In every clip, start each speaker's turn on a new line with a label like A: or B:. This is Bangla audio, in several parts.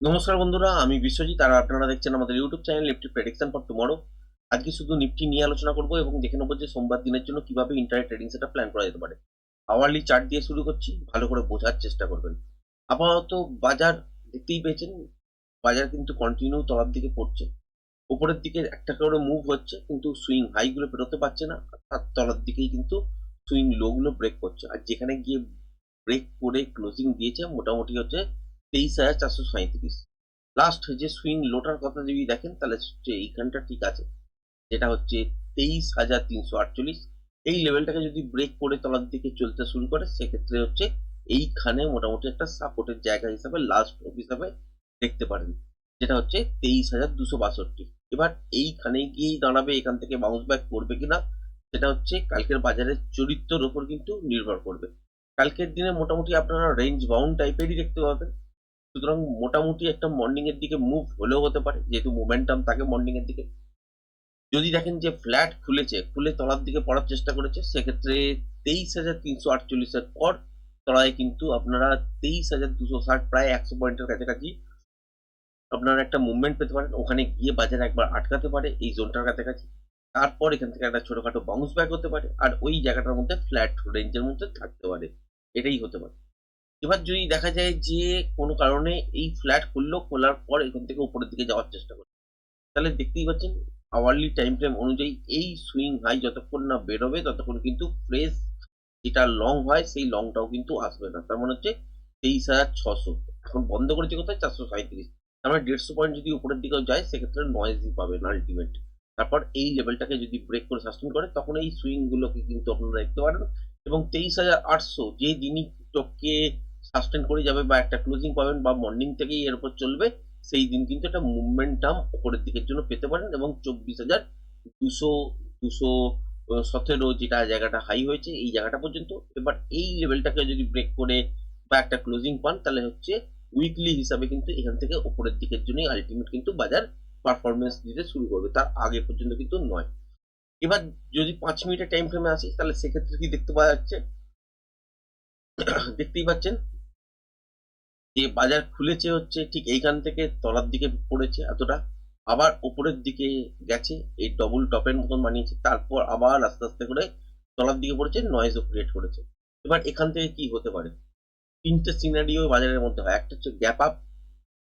A: নমস্কার বন্ধুরা, আমি বিশ্বজিৎ আর আপনারা দেখছেন আমাদের YouTube channel Nifty prediction for tomorrow আজকে শুধু নিফটি নিয়ে আলোচনা করব এবং দেখে নেব যে সোমবার দিনের জন্য কীভাবে ইন্টারনেট ট্রেডিং সেটা প্ল্যান করা যেতে পারে। আওয়ারলি চার্ট দিয়ে শুরু করছি, ভালো করে বোঝার চেষ্টা করবেন। আপাতত বাজার দেখতেই পেয়েছেন, বাজার কিন্তু কন্টিনিউ তলার দিকে পড়ছে। উপরের দিকে একটা করে মুভ হচ্ছে, কিন্তু সুইং হাইগুলো বেরোতে পারছে না তার তলার দিকেই কিন্তু সুইং লোগুলো ব্রেক করছে। আর যেখানে গিয়ে ব্রেক করে ক্লোজিং দিয়েছে, মোটামুটি হচ্ছে তেইশ হাজার চারশো সাঁত্রিশ লাস্ট যে সুইং লোটার কথা যদি দেখেন, তাহলে হচ্ছে এইখানটা ঠিক আছে। যেটা হচ্ছে তেইশ হাজার তিনশো আটচল্লিশ। এই লেভেলটাকে যদি ব্রেক করে তলার দিকে চলতে শুরু করে, সেক্ষেত্রে হচ্ছে এইখানে মোটামুটি একটা সাপোর্টের জায়গা হিসাবে লাস্ট হিসাবে দেখতে পারেন। যেটা হচ্ছে তেইশ হাজার দুশো বাষট্টি। এবার এইখানে গিয়েই দাঁড়াবে, এখান থেকে বাউন্স ব্যাক করবে কিনা, সেটা হচ্ছে কালকের বাজারের চরিত্রের ওপর কিন্তু নির্ভর করবে। কালকের দিনে মোটামুটি আপনারা রেঞ্জ বাউন্ড টাইপেরই দেখতে পাবেন। সুতরাং মোটামুটি একটা মর্নিং এর দিকে মুভ হলেও হতে পারে, যেহেতু মোমেন্টাম থাকে মর্নিং এর দিকে। যদি দেখেন যে ফ্ল্যাট খুলেছে, খুলে তলার দিকে পড়ার চেষ্টা করেছে, সেক্ষেত্রে তেইশ হাজার তিনশো আটচল্লিশের পর তলায় কিন্তু আপনারা তেইশ হাজার দুশো ষাট, প্রায় একশো পয়েন্টের কাছাকাছি আপনারা একটা মুভমেন্ট পেতে পারেন। ওখানে গিয়ে বাজার একবার আটকাতে পারে এই জোনটার কাছাকাছি। তারপর এখান থেকে একটা ছোটখাটো বাউন্স ব্যাক হতে পারে, আর ওই জায়গাটার মধ্যে ফ্ল্যাট রেঞ্জের মধ্যে থাকতে পারে। এটাই হতে পারে। এবার যদি দেখা যায় যে কোনো কারণে এই ফ্ল্যাট খুললো, খোলার পর এখান থেকে উপরের দিকে যাওয়ার চেষ্টা করে তাহলে দেখতেই পাচ্ছেন আওয়ারলি টাইম ফ্রেম অনুযায়ী এই সুইং হাই যতক্ষণ না বেরোবে, ততক্ষণ কিন্তু ফ্রেশ যেটা লং হয়, সেই লংটাও কিন্তু আসবে না। তার মানে হচ্ছে তেইশ হাজার ছশো। এখন বন্ধ করেছে কোথায়? চারশো সাঁত্রিশ তার মানে দেড়শো পয়েন্ট যদি উপরের দিকেও যায়, সেক্ষেত্রে নয়েজই পাবেন আলটিমেট তারপর এই লেভেলটাকে যদি ব্রেক করে সাস্টেন করে, তখন এই সুইংগুলোকে কিন্তু আপনারা দেখতে পারেন। এবং তেইশ হাজার আটশো যে দিনই টপকে সাস্টেন করে যাবে বা একটা ক্লোজিং পাবেন বা মর্নিং থেকেই এর উপর চলবে, সেই দিন কিন্তু একটা মুভমেন্টাম উপরের দিকের জন্য পেতে পারেন এবং চব্বিশ হাজার দুশো দুশো সতেরো যেটা জায়গাটা হাই হয়েছে, এই জায়গাটা পর্যন্ত। এবার এই লেভেলটাকে যদি ব্রেক করে বা একটা ক্লোজিং পান তাহলে হচ্ছে উইকলি হিসাবে কিন্তু এখান থেকে উপরের দিকের জন্যই আলটিমেট কিন্তু বাজার পারফরমেন্স দিতে শুরু করবে, তার আগে পর্যন্ত কিন্তু নয়। এবার যদি পাঁচ মিনিটের টাইম ফ্রেমে আসি, তাহলে সেক্ষেত্রে কি দেখতে পাওয়া যাচ্ছে? দেখতেই পাচ্ছেন যে বাজার খুলেছে হচ্ছে ঠিক এইখান থেকে তলার দিকে পড়েছে এতটা, আবার উপরের দিকে গেছে, এই ডবল টপের মতন বানিয়েছে, তারপর আবার আস্তে আস্তে করে তলার দিকে পড়েছে নয়েজও ক্রিয়েট করেছে। এবার এখান থেকে কি হতে পারে? তিনটে সিনারিও বাজারের মধ্যে হয়। একটা হচ্ছে গ্যাপ আপ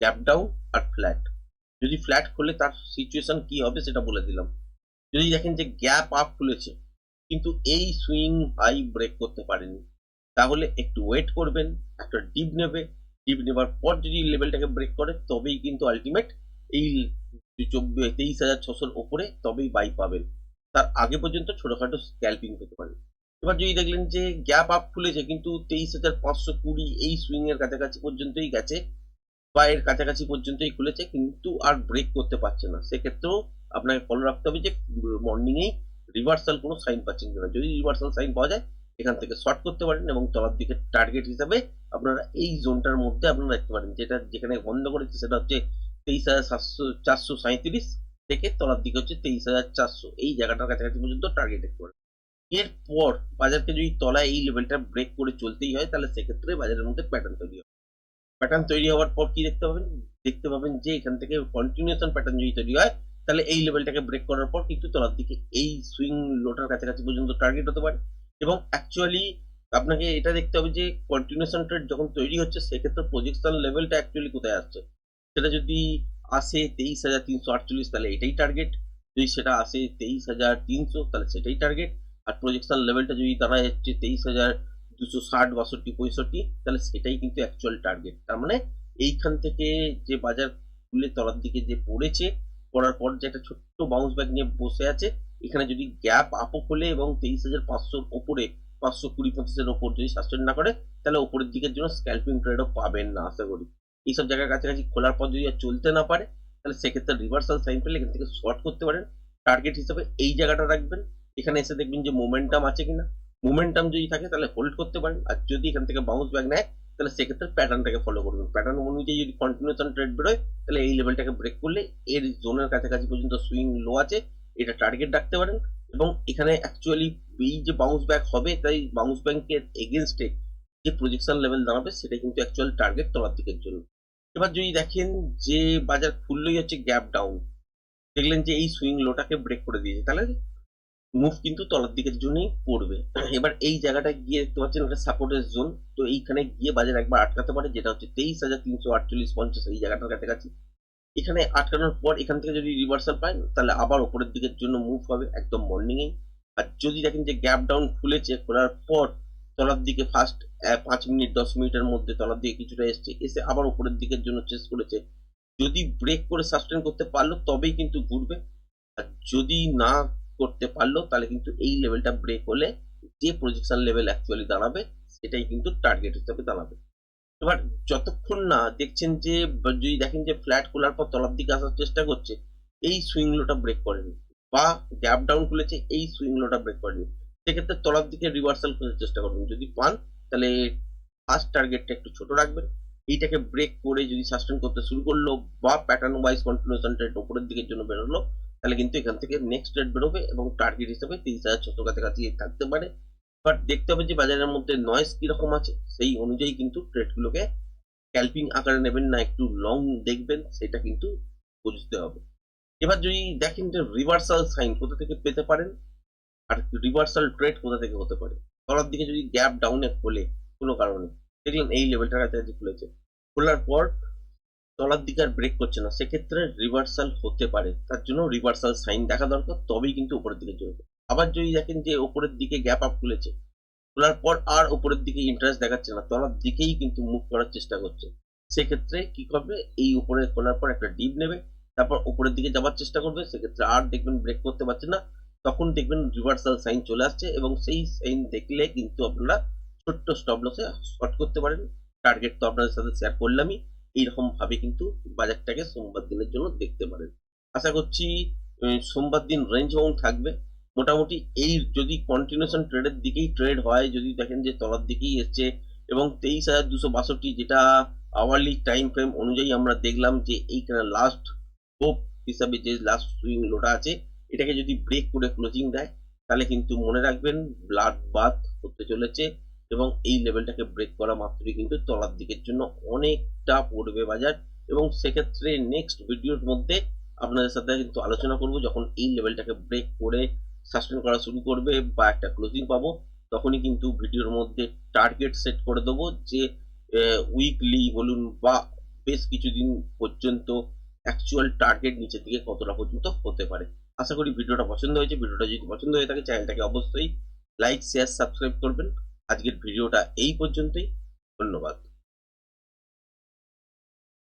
A: গ্যাপ ডাউন আর ফ্ল্যাট যদি ফ্ল্যাট খুলে তার সিচুয়েশন কি হবে সেটা বলে দিলাম। যদি দেখেন যে গ্যাপ আপ খুলেছে, কিন্তু এই সুইং হাই ব্রেক করতে পারেনি, তাহলে একটু ওয়েট করবেন, একটা ডিপ নেবে ডিপ নেবার পর যদি লেভেলটাকে ব্রেক করে, তবেই কিন্তু আলটিমেট এই চব্বিশ, তেইশ হাজার ছশোর ওপরে তবেই বাই পাবেন। তার আগে পর্যন্ত ছোটখাটো স্ক্যাল্পিং পেতে পারেন। এবার যদি দেখলেন যে গ্যাপ আপ খুলেছে, কিন্তু তেইশ হাজার পাঁচশো কুড়ি এই সুইং এর কাছাকাছি পর্যন্তই গেছে, বা এর কাছাকাছি পর্যন্তই খুলেছে, কিন্তু আর ব্রেক করতে পারছে না। সেক্ষেত্রেও আপনাকে ফলো রাখতে হবে যে মর্নিংয়েই রিভার্সাল কোনো সাইন পাচ্ছেন কিনা। যদি রিভার্সাল সাইন পাওয়া যায় এখান থেকে শর্ট করতে পারেন এবং তলার দিকে টার্গেট হিসাবে আপনারা এই জোনটার মধ্যে আপনারা রাখতে পারেন, যেটা যেখানে বন্ধ করেছে সেটা হচ্ছে তেইশ হাজার সাতশো, চারশো সাঁত্রিশ থেকে তলার দিকে হচ্ছে তেইশ হাজার চারশো। এই জায়গাটার কাছাকাছি পর্যন্ত টার্গেট পারেন এরপর বাজারকে যদি তলায় এই লেভেলটা ব্রেক করে চলতেই হয়, তাহলে সেক্ষেত্রে বাজারের মধ্যে প্যাটার্ন তৈরি হবে। প্যাটার্ন তৈরি হওয়ার পর কি দেখতে পাবেন? দেখতে পাবেন যে এখান থেকে কন্টিনিউশন প্যাটার্ন যদি তৈরি হয়, তাহলে এই লেভেলটাকে ব্রেক করার পর কিন্তু তলার দিকে এই সুইং লোটার কাছাকাছি পর্যন্ত টার্গেট হতে পারে। এবং অ্যাকচুয়ালি আপনাকে এটা দেখতে হবে যে কন্টিনিউশন ট্রেড যখন তৈরি হচ্ছে, সেক্ষেত্রে প্রজেকশন লেভেলটা অ্যাকচুয়ালি কোথায় আসছে? সেটা যদি আসে তেইশ হাজার তিনশো আটচল্লিশ, তাহলে এটাই টার্গেট যদি সেটা আসে তেইশ হাজার তিনশো, তাহলে সেটাই টার্গেট আর প্রজেকশন লেভেলটা যদি তারা হচ্ছে তেইশ হাজার দুশো ষাট, বাষট্টি, পঁয়ষট্টি, তাহলে সেটাই কিন্তু অ্যাকচুয়াল টার্গেট তার মানে এইখান থেকে যে বাজার খুলে তলার দিকে যে পড়েছে, পড়ার পর যে একটা ছোট্ট বাউন্স ব্যাক নিয়ে বসে আছে এখানে যদি গ্যাপ আপও খোলে এবং তেইশ হাজার পাঁচশোর ওপরে, পাঁচশো কুড়ি পঁচিশের ওপর যদি সাস্টেন না করে, তাহলে ওপরের দিকের জন্য স্ক্যাল্পিং ট্রেডও পাবেন না, আশা করি। এইসব জায়গার কাছাকাছি খোলার পর যদি চলতে না পারে, তাহলে সেক্ষেত্রে রিভার্সাল সাইন পেলে এখান থেকে শর্ট করতে পারেন। টার্গেট হিসেবে এই জায়গাটা রাখবেন। এখানে এসে দেখবেন যে মোমেন্টাম আছে কিনা। মোমেন্টাম যদি থাকে, তাহলে হোল্ড করতে পারেন। আর যদি এখান থেকে বাউন্স ব্যাক নেয়, তাহলে সেক্ষেত্রে প্যাটার্নটাকে ফলো করবেন। প্যাটার্ন অনুযায়ী যদি কন্টিনিউশন ট্রেড বেরোয়, তাহলে এই লেভেলটাকে ব্রেক করলে এর জোনের কাছাকাছি পর্যন্ত সুইং লো আছে। এটা টার্গেট রাখতে পারেন এবং এখানে অ্যাকচুয়ালি এই যে বাউন্স ব্যাক হবে, তাই বাউন্স ব্যাংকের এগেনস্টে যে প্রজেকশন লেভেল দাঁড়াবে সেটা কিন্তু অ্যাকচুয়াল টার্গেট তলার দিকের জন্য। এবার যদি দেখেন যে বাজার খুললেই হচ্ছে গ্যাপ ডাউন দেখলেন যে এই সুইং লোটাকে ব্রেক করে দিয়েছে, তাহলে মুভ কিন্তু তলার দিকের জন্যই পড়বে। এবার এই জায়গাটায় গিয়ে দেখতে পাচ্ছেন একটা সাপোর্টের জোন তো এইখানে গিয়ে বাজার একবার আটকাতে পারে, যেটা হচ্ছে তেইশ হাজার তিনশো আটচল্লিশ পঞ্চাশ, এই জায়গাটার কাছাকাছি। এখানে আটকানোর পর এখান থেকে যদি রিভার্সাল পায়, তাহলে আবার ওপরের দিকের জন্য মুভ হবে একদম মর্নিংয়েই আর যদি দেখেন যে গ্যাপ ডাউন খুলেছে খোলার পর তলার দিকে ফার্স্ট পাঁচ মিনিট, দশ মিনিটের মধ্যে তলার দিকে কিছুটা এসছে, এসে আবার উপরের দিকের জন্য চেস করেছে যদি ব্রেক করে সাস্টেন করতে পারল, তবেই কিন্তু ঘুরবে। আর যদি না করতে পারল, তাহলে কিন্তু এই লেভেলটা ব্রেক হলে যে প্রজেকশন লেভেল অ্যাকচুয়ালি দাঁড়াবে, সেটাই কিন্তু টার্গেট হিসাবে দাঁড়াবে। এবার যতক্ষণ না দেখছেন যে যদি দেখেন যে ফ্ল্যাট খোলার পর তলার দিকে আসার চেষ্টা করছে, এই সুইং লোটা ব্রেক করেনি। বা গ্যাপ ডাউন খুলেছে, এই সুইং লোটা ব্রেক করেনি। সেক্ষেত্রে তলার দিকে রিভার্সাল করার চেষ্টা করবেন। যদি পান, তাহলে ফার্স্ট টার্গেটটা একটু ছোট রাখবেন। এইটাকে ব্রেক করে যদি সাস্টেন করতে শুরু করল, বা প্যাটার্ন ওয়াইজ কন্টিনিউশন ট্রেড উপরের দিকের জন্য বেরোলো, তাহলে কিন্তু এখান থেকে নেক্সট ট্রেড বেরোবে এবং টার্গেট হিসেবে তিরিশ হাজার ছশো কাছাকাছি থাকতে পারে। বাট দেখতে হবে যে বাজারের মধ্যে নয়েস কীরকম আছে, সেই অনুযায়ী কিন্তু ট্রেডগুলোকে স্ক্যাল্পিং আকারে নেবেন না, একটু লং দেখবেন, সেটা কিন্তু বুঝতে হবে। এবার যদি দেখেন যে রিভার্সাল সাইন কোথা থেকে পেতে পারেন, আর রিভার্সাল ট্রেড কোথা থেকে হতে পারে? তলার দিকে যদি গ্যাপ ডাউনে খোলে, কোনো কারণে, দেখলেন এই লেভেলটার কাছাকাছি খুলেছে। খোলার পর তলার দিকে আর ব্রেক করছে না, সেক্ষেত্রে রিভার্সাল হতে পারে। তার জন্য রিভার্সাল সাইন দেখা দরকার, তবেই কিন্তু উপরের দিকে চলবে। আবার যদি দেখেন যে উপরের দিকে গ্যাপ আপ খুলেছে, খোলার পর আর উপরের দিকে ইন্টারেস্ট দেখাচ্ছে না তলার দিকেই কিন্তু মুভ করার চেষ্টা করছে। সেক্ষেত্রে কি করবে? এই উপরে খোলার পর একটা ডিপ নেবে, তারপর উপরের দিকে যাওয়ার চেষ্টা করবে, সেক্ষেত্রে আর দেখবেন ব্রেক করতে পারছে না। তখন দেখবেন রিভার্সাল সাইন চলে আসছে এবং সেই সাইন দেখলে কিন্তু আপনারা ছোট্ট স্টপ লসে শর্ট করতে পারেন। টার্গেট তো আপনাদের সাথে শেয়ার করলামই এইরকম ভাবে কিন্তু বাজারটাকে সোমবার দিনের জন্য দেখতে পারেন। আশা করছি সোমবার দিন রেঞ্জ বাউন্ড থাকবে। মোটামুটি এই যদি কন্টিনিউশন ট্রেডের দিকেই ট্রেড হয়, যদি দেখেন যে তলার দিকেই এসছে, এবং তেইশ হাজার দুশো বাষট্টি যেটা আওয়ারলি টাইম ফ্রেম অনুযায়ী আমরা দেখলাম যে এইখানে লাস্ট হোপ হিসাবে যে লাস্ট সুইং লোটা আছে, এটাকে যদি ব্রেক করে ক্লোজিং দেয়, তাহলে কিন্তু মনে রাখবেন ব্লাড বাথ হতে চলেছে, এবং এই লেভেলটাকে ব্রেক করা মাত্রই কিন্তু তলার দিকের জন্য অনেকটা পড়বে বাজার। এবং সেক্ষেত্রে নেক্সট ভিডিওর মধ্যে আপনাদের সাথে কিন্তু আলোচনা করব, যখন এই লেভেলটাকে ব্রেক করে সাস্টেন করা শুরু করবে বা একটা ক্লোজিং পাবো, তখনই কিন্তু ভিডিওর মধ্যে টার্গেট সেট করে দেবো যে উইকলি বলুন বা বেশ কিছুদিন পর্যন্ত অ্যাকচুয়াল টার্গেট নিচের দিকে কতটা পর্যন্ত হতে পারে। আশা করি ভিডিওটা পছন্দ হয়েছে। ভিডিওটা যদি পছন্দ হয়ে থাকে, চ্যানেলটাকে অবশ্যই লাইক শেয়ার সাবস্ক্রাইব করবেন। আজকের ভিডিওটা এই পর্যন্তই। ধন্যবাদ।